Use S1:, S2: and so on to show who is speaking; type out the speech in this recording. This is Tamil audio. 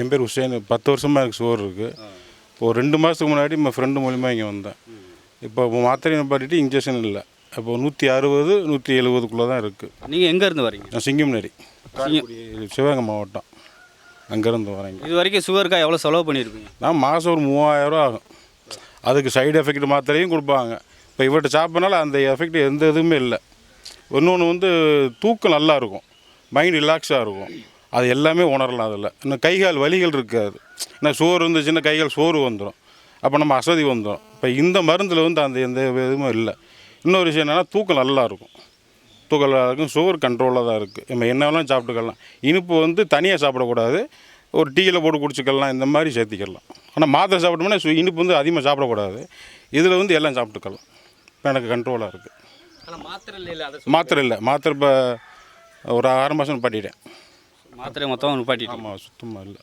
S1: என் பேர் ஹுசேன் பத்து வருஷமாக எனக்கு சுகர் இருக்குது இப்போ ஒரு ரெண்டு மாதத்துக்கு முன்னாடி என் ஃப்ரெண்டு மூலிமா இங்கே வந்தேன். இப்போ மாத்திரை நிப்பாட்டிட்டு இன்ஜெக்ஷன் இல்லை. இப்போ நூற்றி அறுபது நூற்றி எழுபதுக்குள்ளே தான் இருக்குது
S2: நீங்கள் எங்கேருந்து வரீங்க?
S1: நான் சிங்கம்நேரி சிவகங்கை மாவட்டம். அங்கேருந்து வரேங்க
S2: இது வரைக்கும் சுகருக்காக எவ்வளோ செலவு பண்ணியிருப்பீங்க
S1: நான் மாதம் ஒரு மூவாயிரம் ஆகும். அதுக்கு சைடு எஃபெக்ட் மாத்திரையும் கொடுப்பாங்க. இப்போ இவர்கிட்ட சாப்பிட்றனால அந்த எஃபெக்ட் எந்த இதுவுமே இல்லை. இன்னொன்று வந்து தூக்கம் நல்லா இருக்கும். மைண்ட் ரிலாக்ஸாக இருக்கும். அது எல்லாமே உணரலாம் அதில். இன்னும் கை கால் வலிகள் இருக்காது. ஏன்னா சோறு இருந்துச்சுன்னா கை கால் சோறு வந்துடும் அப்போ நம்ம அசதி வந்துடும் இப்போ இந்த மருந்தில் வந்து அந்த எந்த இதுவும் இல்லை. இன்னொரு விஷயம் என்னென்னா தூக்கம் நல்லா இருக்கும். தூக்கம் நல்லா இருக்கும். சுகர் கண்ட்ரோலாக தான் இருக்குது. நம்ம என்ன வேணாலும் சாப்பிட்டுக்கலாம். இனிப்பு வந்து தனியாக சாப்பிடக்கூடாது. ஒரு டீயில் போட்டு குடிச்சிக்கலாம். இந்த மாதிரி சேர்த்திக்கலாம். ஆனால் மாத்திரை சாப்பிட்டோம்னா சு- இனிப்பு வந்து அதிகமாக சாப்பிடக்கூடாது. இதில் வந்து எல்லாம் சாப்பிட்டுக்கலாம். இப்போ எனக்கு கண்ட்ரோலாக இருக்குது.
S2: மாத்திரை இல்லை
S1: மாத்திரை இல்லை. மாத்திரை இப்போ ஒரு ஆறு மாதம் பாட்டிட்டேன்.
S2: மாத்திரை மொத்தம் நிப்பாட்டிட்டோம்
S1: ஆமாம் சுத்தமாக இல்லை.